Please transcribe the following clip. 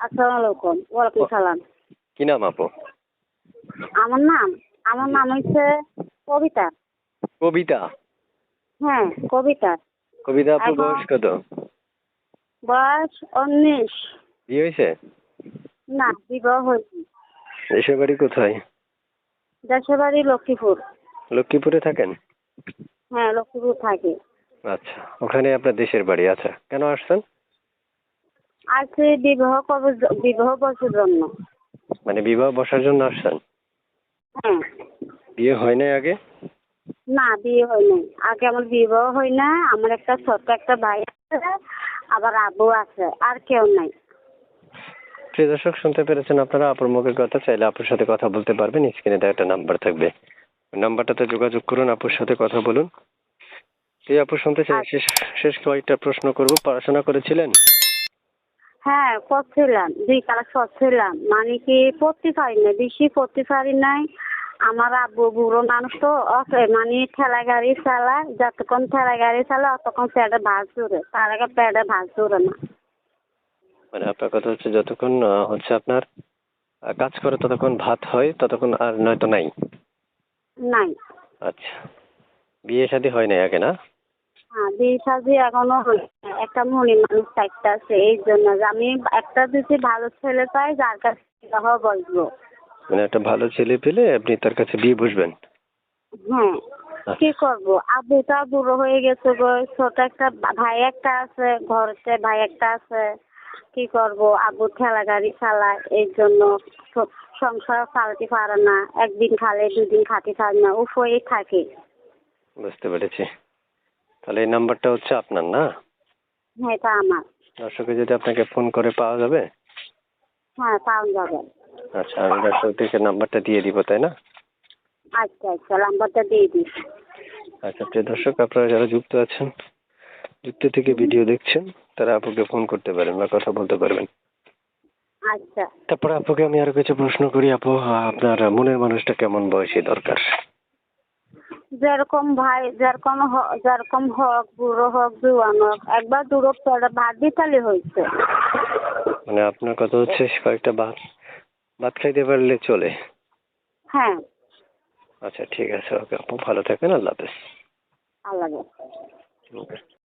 আসসালামু আলাইকুম ওয়ালাইকুম সালাম। কি নাম আপু? আমার নাম আমার নাম হচ্ছে কবিতা। কবিতা? হ্যাঁ কবিতা। কবিতা আপু বয়স? কত? বয়স উনিশ। বিয়ে হয়েছে না বিবাহ হয়েছে দেশের বাড়ি কোথায়? দেশের বাড়ি লক্ষ্মীপুর। লক্ষ্মীপুরে থাকেন? হ্যাঁ লক্ষ্মীপুর থাকি। আচ্ছা ওখানে আপনার দেশের বাড়ি আচ্ছা। কেন আসছেন? আজকে বিবাহ করব বিবাহ বছর জন্য। মানে বিবাহ বসার জন্য আসছেন? হ্যাঁ। বিয়ে হয় নাই আগে? না বিয়ে হয় নাই। আগে আমার বিবাহ হয় না আমার একটা ছোট্ট একটা ভাই আছে আবার আবু আছে আর কেউ নাই। প্রিয় দর্শক শুনতে পেরেছেন আপনারা আপুর মুখের কথা চাইলে আপুর সাথে কথা বলতে পারবেন স্ক্রিনে দেওয়া একটা নাম্বার থাকবে। নাম্বারটাতে যোগাযোগ করুন আপুর সাথে কথা বলুন। এই আপু শুনতে চাই শেষ শেষ কয়েকটা প্রশ্ন করব। পড়াশোনা করেছিলেন? হ্যাঁ করছিলাম দুই ক্লাস করছিলাম মানে কি পড়তে পারি না বেশি পড়তে পারি নাই। আমার আব্বু বুড়ো মানুষ তো মানে ঠেলা গাড়ি চালায় যতক্ষণ ঠেলা গাড়ি চালায় অতক্ষণ পেটে ভাত চুরে তার আগে পেটে ভাত চুরে না। মানে আপনার কথা হচ্ছে যতক্ষণ হচ্ছে আপনার কাজ করে ততক্ষণ ভাত হয় ততক্ষণ আর নয়তো নাই? নাই। আচ্ছা। বিয়ে শাদী হয় নাই আগে না? হ্যাঁ একটা মনি মানুষ আছে এই জন্য যে আমি একটা যদি ভালো ছেলে পাই যার কাছে বিবাহ বসবো মানে একটা ভালো ছেলে পেলে আপনি তার কাছে বিয়ে বসবেন? হ্যাঁ কি করব? আব্বুটা বুড়ো হয়ে গেছে গো ছোট একটা ভাই একটা আছে ঘরতে ভাই একটা আছে। কি করব? আব্বু ঠেলা গাড়ি চালায় এই জন্য সংসার চালাতে পারে না। একদিন খালে দুদিন খাতে পারে না হয়ে থাকে। বুঝতে পেরেছি। তাহলে এই নাম্বারটা হচ্ছে আপনার না? হ্যাঁ এটা আমার। দর্শকে যদি আপনাকে ফোন করে পাওয়া যাবে? হ্যাঁ পাওয়া যাবে। আচ্ছা আমি দর্শকদেরকে নাম্বারটা দিয়ে দিব তাই না? আচ্ছা আচ্ছা নাম্বারটা দিয়ে দিস আচ্ছা প্রিয় দর্শক আপনারা যারা যুক্ত আছেন যুক্ত থেকে ভিডিও দেখছেন তারা আপুকে ফোন করতে পারেন বা কথা বলতে পারবেন। আচ্ছা। তারপরে আপুকে আমি আরও কিছু প্রশ্ন করি আপু আপনার মনের মানুষটা কেমন বয়সী দরকার? যেরকম ভাই যেরকম হ- যেরকম হোক বুড়ো হোক জুয়ান হোক একবার পড়া ভাত দিতালি হয়েছে। মানে আপনার কথা হচ্ছে কয়েকটা ভাত ভাত খাইতে পারলে চলে। হ্যাঁ। আচ্ছা ঠিক আছে ওকে আপু ভালো থাকেন আল্লাহ হাফেজ। আল্লাহ Okay.